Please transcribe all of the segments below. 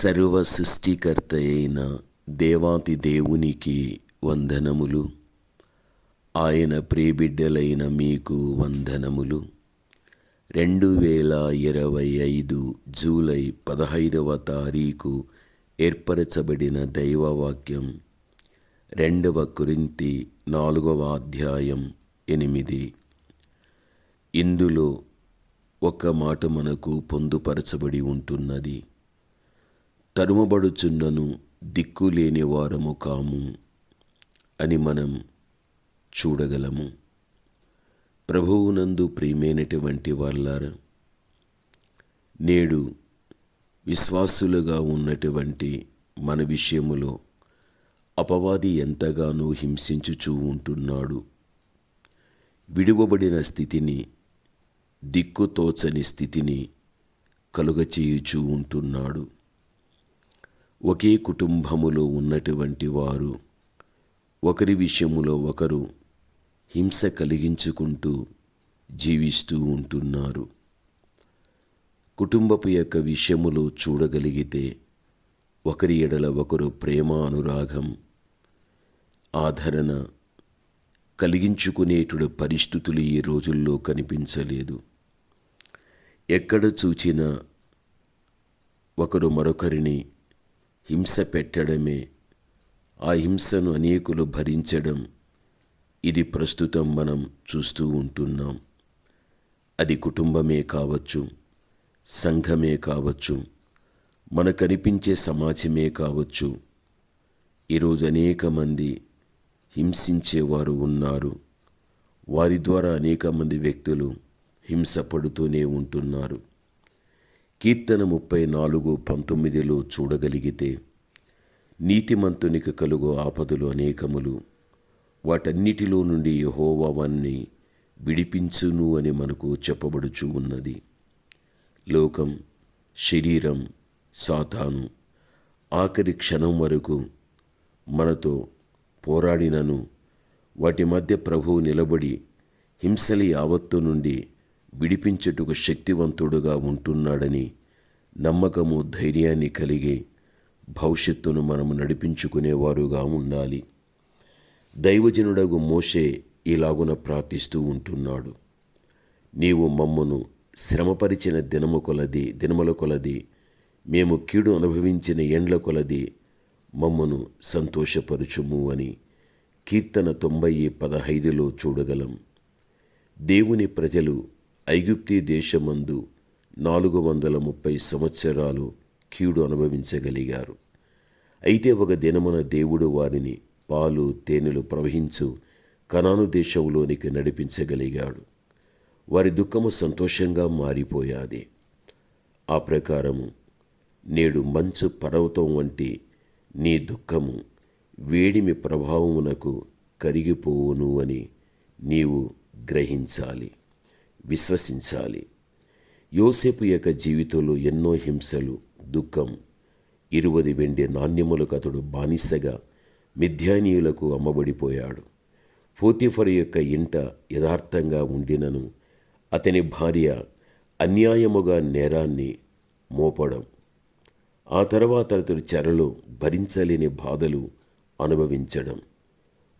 సర్వ సృష్టికర్త అయిన దేవాతి దేవునికి వందనములు. ఆయన ప్రియబిడ్డలైన మీకు వందనములు. రెండు వేల ఇరవై ఐదు జూలై పదహైదవ తారీఖు ఏర్పరచబడిన దైవవాక్యం రెండవ కురింతి నాలుగవ అధ్యాయం ఎనిమిది. ఇందులో ఒక మాట మనకు పొందుపరచబడి ఉంటున్నది. తరుమబడుచున్నను దిక్కులేని వారము కాము అని మనం చూడగలము. ప్రభువునందు ప్రియమైనటువంటి వాళ్ళారా నేడు విశ్వాసులుగా ఉన్నటువంటి మన విషయములో అపవాది ఎంతగానో హింసించుచూ ఉంటున్నాడు. విడువబడిన స్థితిని దిక్కుతోచని స్థితిని కలుగచేయుచూ ఉంటున్నాడు. ఒకే కుటుంబములో ఉన్నటువంటి వారు ఒకరి విషయములో ఒకరు హింస కలిగించుకుంటూ జీవిస్తూ ఉంటున్నారు. కుటుంబపు యొక్క విషయములో చూడగలిగితే ఒకరి ఎడల ఒకరు ప్రేమ అనురాగం ఆదరణ కలిగించుకునేటుడు పరిస్థితులు ఈ రోజుల్లో కనిపించలేదు. ఎక్కడ చూచినా ఒకరు మరొకరిని హింస పెట్టడమే. ఆ హింసను అనేకులు భరించడం. ఇది ప్రస్తుతం మనం చూస్తూ ఉంటున్నాం. అది కుటుంబమే కావచ్చు సంఘమే కావచ్చు మనకనిపించే కనిపించే సమాజమే కావచ్చు. ఈరోజు అనేక మంది హింసించేవారు ఉన్నారు. వారి ద్వారా అనేక మంది వ్యక్తులు హింస పడుతూనే ఉంటున్నారు. కీర్తన ముప్పై నాలుగు పంతొమ్మిదిలో చూడగలిగితే నీతిమంతునికి కలుగు ఆపదలు అనేకములు. వాటన్నిటిలో నుండి యహోవాన్ని విడిపించును అని మనకు చెప్పబడుచు ఉన్నది లోకం శరీరం సాతాను ఆఖరి క్షణం వరకు మనతో పోరాడినను. వాటి మధ్య ప్రభువు నిలబడి హింసలి యావత్తు నుండి విడిపించటకు శక్తివంతుడుగా ఉంటున్నాడని నమ్మకము ధైర్యాన్ని కలిగి భవిష్యత్తును మనము నడిపించుకునేవారుగా ఉండాలి. దైవజనుడగు మోషే ఇలాగున ప్రార్థిస్తూ ఉంటున్నాడు. నీవు మమ్మను శ్రమపరిచిన దినము కొలది దినముల కొలది మేము కీడు అనుభవించిన ఎండ్ల కొలది మమ్మను సంతోషపరుచుము అని కీర్తన తొంభై పదహైదులో చూడగలం. దేవుని ప్రజలు ఐగుప్తి దేశమందు నాలుగు వందల ముప్పై సంవత్సరాలు కీడు అనుభవించగలిగారు. అయితే ఒక దినమున దేవుడు వారిని పాలు తేనెలు ప్రవహించు కనాను దేశంలోనికి నడిపించగలిగాడు. వారి దుఃఖము సంతోషంగా మారిపోయాది. ఆ ప్రకారము నేడు మంచు పర్వతం వంటి నీ దుఃఖము వేడిమి ప్రభావమునకు కరిగిపోవును అని నీవు గ్రహించాలి. విశ్వసించాలి. యోసేపు యొక్క జీవితంలో ఎన్నో హింసలు దుఃఖం ఇరువది వెండి నాణ్యములకు అతడు బానిసగా మిథ్యానీయులకు అమ్మబడిపోయాడు. పోతిఫర్ యొక్క ఇంట యథార్థంగా ఉండినను అతని భార్య అన్యాయముగా నేరాన్ని మోపడం. ఆ తర్వాత అతడు చెరలో భరించలేని బాధలు అనుభవించడం.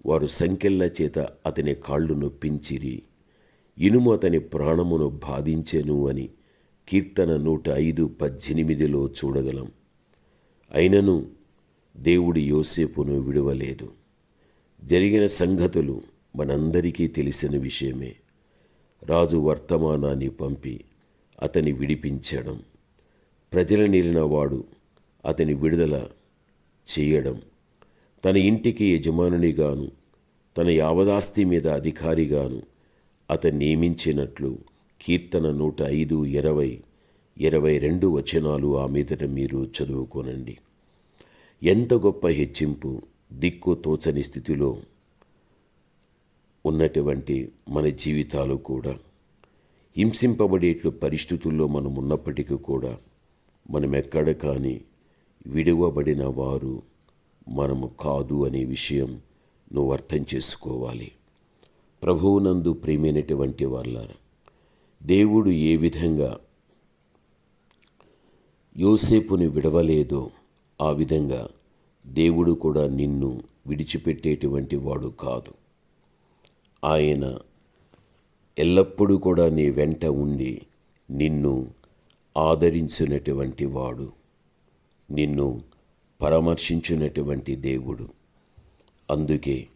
వారు సంఖ్యల చేత అతని కాళ్ళు నొప్పించిరి. ఇనుము అతని ప్రాణమును బాధించెను అని కీర్తన నూట ఐదు పద్దెనిమిదిలో చూడగలం. అయినను దేవుడి యోసేపును విడవలేదు. జరిగిన సంగతులు మనందరికీ తెలిసిన విషయమే. రాజు వర్తమానాన్ని పంపి అతని విడిపించడం ప్రజల నిలినవాడు అతని విడుదల చేయడం తన ఇంటికి యజమానునిగాను తన యావదాస్తి మీద అధికారిగాను అతను నియమించినట్లు కీర్తన నూట ఐదు ఇరవై ఇరవై రెండు వచనాలు ఆ మీదట మీరు చదువుకోనండి. ఎంత గొప్ప హెచ్చింపు దిక్కు తోచని స్థితిలో ఉన్నటువంటి మన జీవితాలు కూడా. హింసింపబడేట్లు పరిస్థితుల్లో మనం ఉన్నప్పటికీ కూడా మనం ఎక్కడ కానీ విడువబడిన వారు మనము కాదు అనే విషయం నువ్వు అర్థం చేసుకోవాలి. ప్రభువునందు ప్రేమైనటువంటి వాళ్ళ దేవుడు ఏ విధంగా యోసేపుని విడవలేదో ఆ విధంగా దేవుడు కూడా నిన్ను విడిచిపెట్టేటువంటి వాడు కాదు. ఆయన ఎల్లప్పుడూ కూడా నీ వెంట ఉండి నిన్ను ఆదరించినటువంటి వాడు నిన్ను పరామర్శించినటువంటి దేవుడు. అందుకే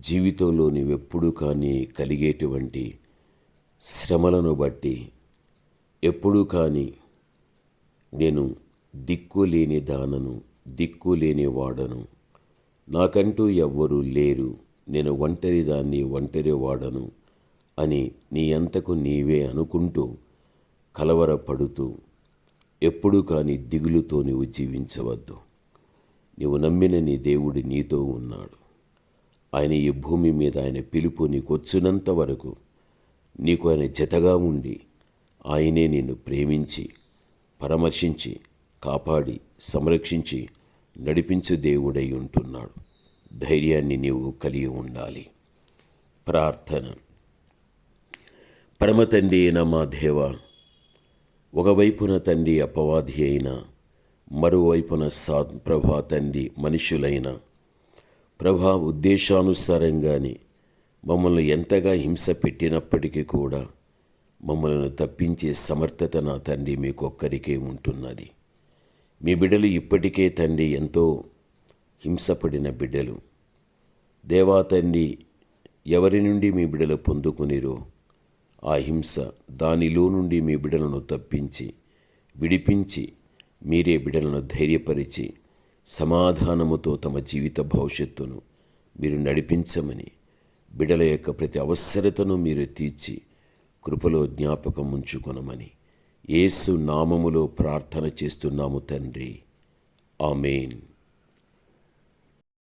జీవితంలో ఎప్పుడు కానీ కలిగేటువంటి శ్రమలను బట్టి ఎప్పుడు కానీ నేను దిక్కు లేని దానను దిక్కు లేని వాడను. నాకంటూ ఎవ్వరూ లేరు. నేను ఒంటరి దాన్ని ఒంటరి వాడను అని నీ అంతకు నీవే అనుకుంటూ కలవరపడుతూ ఎప్పుడు కానీ దిగులుతో నీవు జీవించవద్దు. నీవు నమ్మిన నీ దేవుడు నీతో ఉన్నాడు. ఆయన ఈ భూమి మీద ఆయన పిలుపు నీకు వచ్చినంత వరకు నీకు ఆయన జతగా ఉండి ఆయనే నిన్ను ప్రేమించి పరామర్శించి కాపాడి సంరక్షించి నడిపించు దేవుడై ఉంటున్నాడు. ధైర్యాన్ని నీవు కలిగి ఉండాలి. ప్రార్థన. పరమ తండ్రి అయిన మా దేవ ఒకవైపున తండ్రి అపవాది అయిన మరోవైపున సా ప్రభా తండ్రి మనుషులైన ప్రభా ఉద్దేశానుసారంగానే మమ్మల్ని ఎంతగా హింస పెట్టినప్పటికీ కూడా మమ్మల్ని తప్పించే సమర్థత నా తండ్రి మీకొక్కరికే ఉంటున్నది. మీ బిడ్డలు ఇప్పటికే తండ్రి ఎంతో హింసపడిన బిడ్డలు దేవా తండ్రి ఎవరి నుండి మీ బిడ్డలు పొందుకునిరో ఆ హింస దానిలో నుండి మీ బిడ్డలను తప్పించి విడిపించి మీరే బిడ్డలను ధైర్యపరిచి సమాధానముతో తమ జీవిత భవిష్యత్తును మీరు నడిపించమని బిడల యొక్క ప్రతి అవసరతను మీరు తీర్చి కృపలో జ్ఞాపకం ఉంచుకొనమని యేసు నామములో ప్రార్థన చేస్తున్నాము తండ్రి. ఆమెన్.